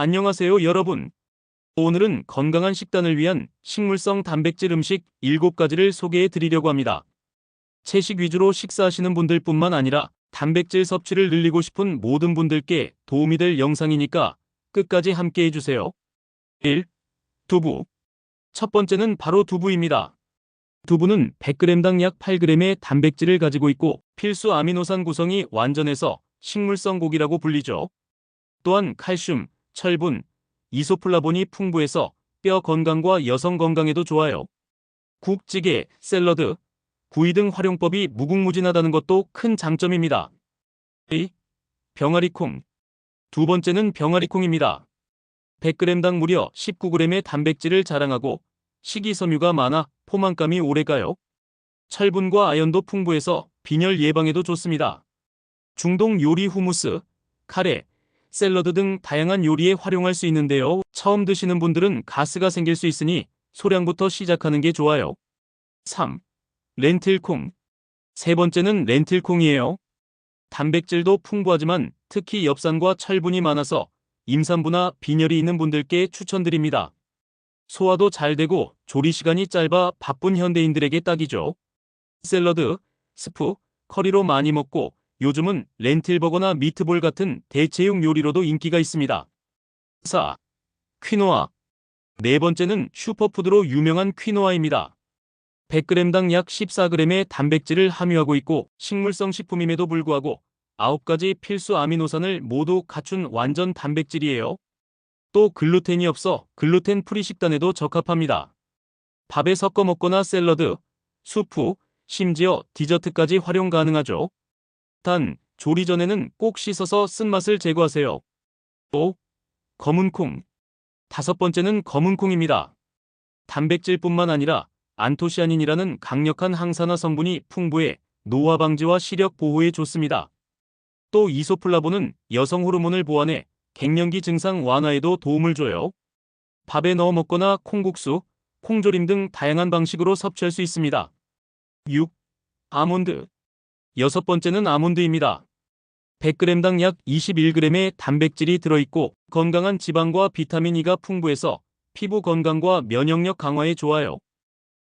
안녕하세요 여러분. 오늘은 건강한 식단을 위한 식물성 단백질 음식 7가지를 소개해 드리려고 합니다. 채식 위주로 식사하시는 분들 뿐만 아니라 단백질 섭취를 늘리고 싶은 모든 분들께 도움이 될 영상이니까 끝까지 함께 해주세요. 1. 두부. 첫 번째는 바로 두부입니다. 두부는 100g당 약 8g의 단백질을 가지고 있고 필수 아미노산 구성이 완전해서 식물성 고기라고 불리죠. 또한 칼슘, 철분, 이소플라본이 풍부해서 뼈 건강과 여성 건강에도 좋아요. 국찌개, 샐러드, 구이 등 활용법이 무궁무진하다는 것도 큰 장점입니다. 2. 병아리콩. 두 번째는 병아리콩입니다. 100g당 무려 19g의 단백질을 자랑하고 식이섬유가 많아 포만감이 오래가요. 철분과 아연도 풍부해서 빈혈 예방에도 좋습니다. 중동 요리 후무스, 카레, 샐러드 등 다양한 요리에 활용할 수 있는데요. 처음 드시는 분들은 가스가 생길 수 있으니 소량부터 시작하는 게 좋아요. 3. 렌틸콩. 세 번째는 렌틸콩이에요. 단백질도 풍부하지만 특히 엽산과 철분이 많아서 임산부나 빈혈이 있는 분들께 추천드립니다. 소화도 잘 되고 조리 시간이 짧아 바쁜 현대인들에게 딱이죠. 샐러드, 스프, 커리로 많이 먹고 요즘은 렌틸버거나 미트볼 같은 대체육 요리로도 인기가 있습니다. 4. 퀴노아. 네 번째는 슈퍼푸드로 유명한 퀴노아입니다. 100g당 약 14g의 단백질을 함유하고 있고 식물성 식품임에도 불구하고 9가지 필수 아미노산을 모두 갖춘 완전 단백질이에요. 또 글루텐이 없어 글루텐 프리 식단에도 적합합니다. 밥에 섞어 먹거나 샐러드, 수프, 심지어 디저트까지 활용 가능하죠. 단, 조리 전에는 꼭 씻어서 쓴맛을 제거하세요. 또, 검은콩. 다섯 번째는 검은콩입니다. 단백질뿐만 아니라 안토시아닌이라는 강력한 항산화 성분이 풍부해 노화 방지와 시력 보호에 좋습니다. 또 이소플라본은 여성 호르몬을 보완해 갱년기 증상 완화에도 도움을 줘요. 밥에 넣어 먹거나 콩국수, 콩조림 등 다양한 방식으로 섭취할 수 있습니다. 6. 아몬드. 여섯 번째는 아몬드입니다. 100g당 약 21g의 단백질이 들어있고 건강한 지방과 비타민 E가 풍부해서 피부 건강과 면역력 강화에 좋아요.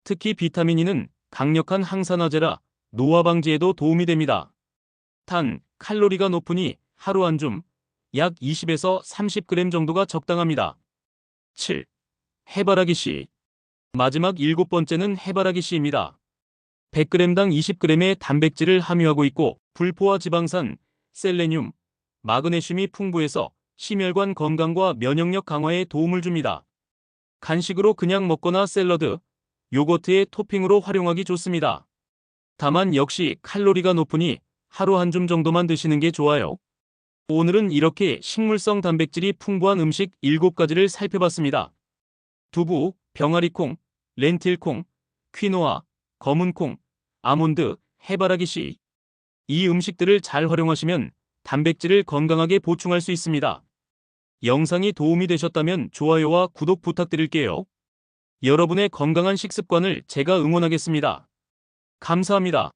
특히 비타민 E는 강력한 항산화제라 노화 방지에도 도움이 됩니다. 단, 칼로리가 높으니 하루 한 줌, 약 20에서 30g 정도가 적당합니다. 7. 해바라기 씨. 마지막 일곱 번째는 해바라기 씨입니다. 100g당 20g의 단백질을 함유하고 있고 불포화 지방산, 셀레늄, 마그네슘이 풍부해서 심혈관 건강과 면역력 강화에 도움을 줍니다. 간식으로 그냥 먹거나 샐러드, 요거트의 토핑으로 활용하기 좋습니다. 다만 역시 칼로리가 높으니 하루 한 줌 정도만 드시는 게 좋아요. 오늘은 이렇게 식물성 단백질이 풍부한 음식 7가지를 살펴봤습니다. 두부, 병아리콩, 렌틸콩, 퀴노아, 검은콩, 아몬드, 해바라기 씨. 이 음식들을 잘 활용하시면 단백질을 건강하게 보충할 수 있습니다. 영상이 도움이 되셨다면 좋아요와 구독 부탁드릴게요. 여러분의 건강한 식습관을 제가 응원하겠습니다. 감사합니다.